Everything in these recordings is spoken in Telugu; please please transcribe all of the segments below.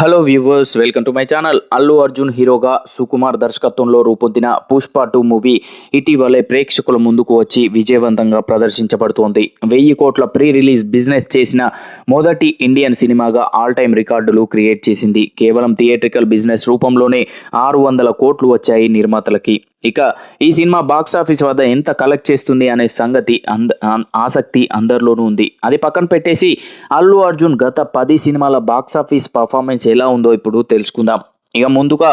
Hello viewers welcome to my channel Allu Arjun హీరోగా సుకుమార్ దర్శకత్వంలో రూపొందిన పుష్ప టూ మూవీ ఇటీవలే ప్రేక్షకుల ముందుకు వచ్చి విజయవంతంగా ప్రదర్శించబడుతోంది. వెయ్యి కోట్ల ప్రీ రిలీజ్ బిజినెస్ చేసిన మొదటి ఇండియన్ సినిమాగా ఆల్ టైమ్ రికార్డులు క్రియేట్ చేసింది. కేవలం థియేట్రికల్ బిజినెస్ రూపంలోనే ఆరు వందల కోట్లు వచ్చాయి నిర్మాతలకి. ఇక ఈ సినిమా బాక్స్ ఆఫీస్ వద్ద ఎంత కలెక్ట్ చేస్తుంది అనే సంగతి అంద ఆసక్తి అందరిలోనూ ఉంది. అది పక్కన పెట్టేసి అల్లు అర్జున్ గత పది సినిమాల బాక్స్ ఆఫీస్ పర్ఫార్మెన్స్ ఎలా ఉందో ఇప్పుడు తెలుసుకుందాం. ఇక ముందుగా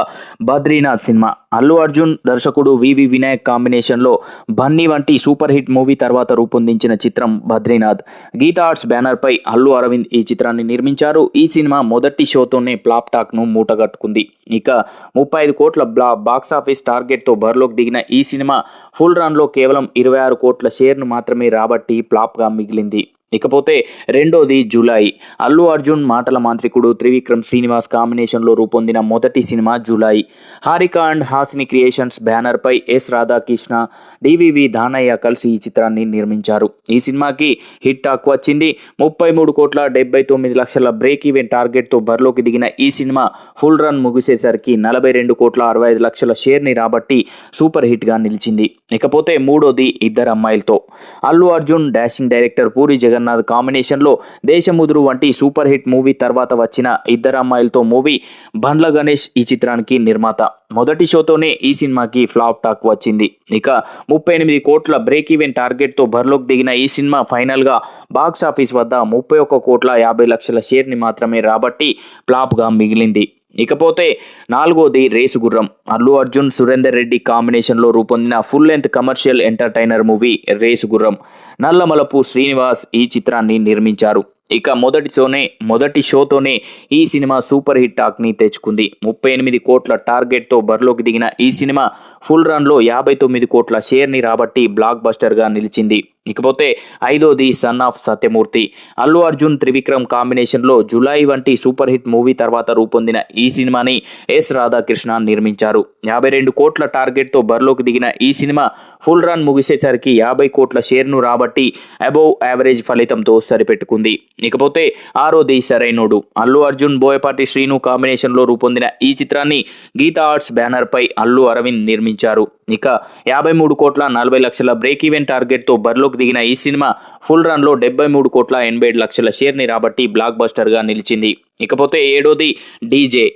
బద్రీనాథ్ సినిమా. అల్లు అర్జున్ దర్శకుడు వివి వినాయక్ కాంబినేషన్లో బన్నీ వంటి సూపర్ హిట్ మూవీ తర్వాత రూపొందించిన చిత్రం బద్రీనాథ్. గీతా ఆర్ట్స్ బ్యానర్పై అల్లు అరవింద్ ఈ చిత్రాన్ని నిర్మించారు. ఈ సినిమా మొదటి షోతోనే ప్లాప్ టాక్ను మూటగట్టుకుంది. ఇక ముప్పై ఐదు కోట్ల బ్లా బాక్స్ ఆఫీస్ టార్గెట్తో బరిలోకి దిగిన ఈ సినిమా ఫుల్ రన్లో కేవలం ఇరవై ఆరు కోట్ల షేర్ను మాత్రమే రాబట్టి ఫ్లాప్గా మిగిలింది. ఇకపోతే రెండోది జూలై. అల్లు అర్జున్ మాటల మాంత్రికుడు త్రివిక్రమ్ శ్రీనివాస్ కాంబినేషన్లో రూపొందిన మొదటి cinema Julayi. Haarika and Hasini creations బ్యానర్పై ఎస్ రాధాకృష్ణ డివివి దానయ్య కలిసి ఈ చిత్రాన్ని నిర్మించారు. ఈ సినిమాకి హిట్ టాక్ వచ్చింది. ముప్పై మూడు కోట్ల డెబ్బై తొమ్మిది లక్షల బ్రేక్ ఈవెన్ టార్గెట్తో బరిలోకి దిగిన ఈ సినిమా ఫుల్ రన్ ముగిసేసరికి నలభై రెండు కోట్ల అరవై ఐదు లక్షల షేర్ని రాబట్టి సూపర్ హిట్గా నిలిచింది. ఇకపోతే మూడోది ఇద్దరు అమ్మాయిలతో. అల్లు అర్జున్ డాషింగ్ డైరెక్టర్ పూరి జగన్ జగన్నాథ్ కాంబినేషన్లో దేశముదురు వంటి సూపర్ హిట్ మూవీ తర్వాత వచ్చిన ఇద్దరు అమ్మాయిలతో మూవీ బండ్ల గణేష్ ఈ చిత్రానికి నిర్మాత. మొదటి షోతోనే ఈ సినిమాకి ఫ్లాప్ టాక్ వచ్చింది. ఇక ముప్పై ఎనిమిది కోట్ల బ్రేక్ ఈవెన్ టార్గెట్తో బరిలోకి దిగిన ఈ సినిమా ఫైనల్గా బాక్స్ ఆఫీస్ వద్ద ముప్పై ఒక్క కోట్ల యాభై లక్షల షేర్ని మాత్రమే రాబట్టి ఫ్లాప్గా మిగిలింది. ఇకపోతే నాలుగోది రేసు గుర్రం. అల్లు అర్జున్ సురేందర్ రెడ్డి కాంబినేషన్లో రూపొందిన full length commercial entertainer movie race Gurram. Nallamalupu Srinivas ఈ చిత్రాన్ని నిర్మించారు. ఇక మొదటితోనే మొదటి షోతోనే ఈ సినిమా సూపర్ హిట్ టాక్ని తెచ్చుకుంది. ముప్పై ఎనిమిది కోట్ల టార్గెట్తో బరిలోకి దిగిన ఈ సినిమా ఫుల్ రన్లో యాభై తొమ్మిది కోట్ల షేర్ని రాబట్టి బ్లాక్ బస్టర్గా నిలిచింది. ఇకపోతే ఐదోది సన్ ఆఫ్ సత్యమూర్తి. అల్లు అర్జున్ త్రివిక్రమ్ కాంబినేషన్లో జులై వంటి సూపర్ హిట్ మూవీ తర్వాత రూపొందిన ఈ సినిమాని ఎస్ రాధాకృష్ణ నిర్మించారు. యాభై రెండు కోట్ల టార్గెట్తో బరిలోకి దిగిన ఈ సినిమా ఫుల్ రన్ ముగిసేసరికి యాభై కోట్ల షేర్ను రాబట్టి అబోవ్ యావరేజ్ ఫలితంతో సరిపెట్టుకుంది. ఇకపోతే ఆరోది సరైనోడు. అల్లు అర్జున్ బోయపాటి శ్రీను కాంబినేషన్లో రూపొందిన ఈ చిత్రాన్ని గీతా ఆర్ట్స్ బ్యానర్పై అల్లు అరవింద్ నిర్మించారు. ఇక యాభై మూడు కోట్ల నలభై లక్షల బ్రేక్ ఈవెన్ టార్గెట్తో బరిలోకి దిగిన ఈ సినిమా ఫుల్ రన్లో డెబ్బై మూడు కోట్ల ఎనభై ఏడు లక్షల షేర్ని రాబట్టి బ్లాక్ బస్టర్గా నిలిచింది. ఇకపోతే ఏడోది డీజే.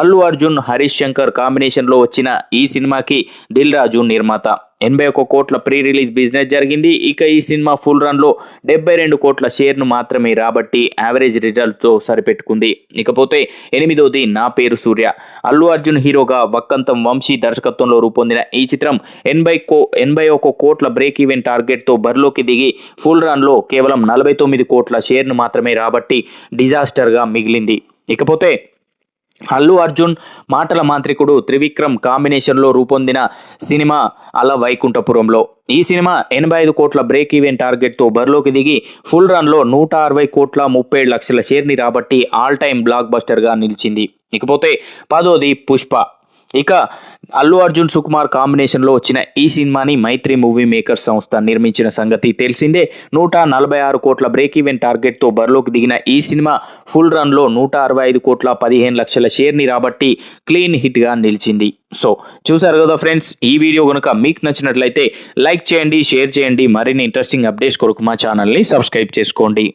అల్లు అర్జున్ హరీష్ శంకర్ కాంబినేషన్లో వచ్చిన ఈ సినిమాకి దిల్ రాజు నిర్మాత. ఎనభై ఒక్క కోట్ల ప్రీ రిలీజ్ బిజినెస్ జరిగింది. ఇక ఈ సినిమా ఫుల్ రన్లో డెబ్బై రెండు కోట్ల షేర్ను మాత్రమే రాబట్టి యావరేజ్ రిజల్ట్తో సరిపెట్టుకుంది. ఇకపోతే ఎనిమిదోది నా పేరు సూర్య. అల్లు అర్జున్ హీరోగా వక్కంతం వంశీ దర్శకత్వంలో రూపొందిన ఈ చిత్రం ఎనభై కో ఎనభై ఒక్క కోట్ల బ్రేక్ ఈవెన్ టార్గెట్తో బరిలోకి దిగి ఫుల్ రన్లో కేవలం నలభై తొమ్మిది కోట్ల షేర్ను మాత్రమే రాబట్టి డిజాస్టర్గా మిగిలింది. ఇకపోతే అల్లు అర్జున్ మాటల మాంత్రికుడు త్రివిక్రమ్ కాంబినేషన్లో రూపొందిన సినిమా అల వైకుంఠపురంలో. ఈ సినిమా ఎనభై ఐదు కోట్ల బ్రేక్ ఈవెన్ టార్గెట్తో బరిలోకి దిగి ఫుల్ రన్లో నూట అరవై కోట్ల ముప్పై ఏడు లక్షల షేర్ని రాబట్టి ఆల్ టైమ్ బ్లాక్ బస్టర్గా నిలిచింది. ఇకపోతే పదోది పుష్ప. ఇక అల్లు అర్జున్ సుకుమార్ కాంబినేషన్లో వచ్చిన ఈ సినిమాని మైత్రి మూవీ మేకర్స్ సంస్థ నిర్మించిన సంగతి తెలిసిందే. నూట నలభై ఆరు కోట్ల బ్రేక్ ఈవెన్ టార్గెట్తో బరిలోకి దిగిన ఈ సినిమా ఫుల్ రన్లో నూట అరవై ఐదు కోట్ల పదిహేను లక్షల షేర్ని రాబట్టి క్లీన్ హిట్గా నిలిచింది. సో చూసారు కదా ఫ్రెండ్స్ ఈ వీడియో కనుక మీకు నచ్చినట్లయితే లైక్ చేయండి షేర్ చేయండి. మరిన్ని ఇంట్రెస్టింగ్ అప్డేట్స్ కొరకు మా ఛానల్ని సబ్స్క్రైబ్ చేసుకోండి.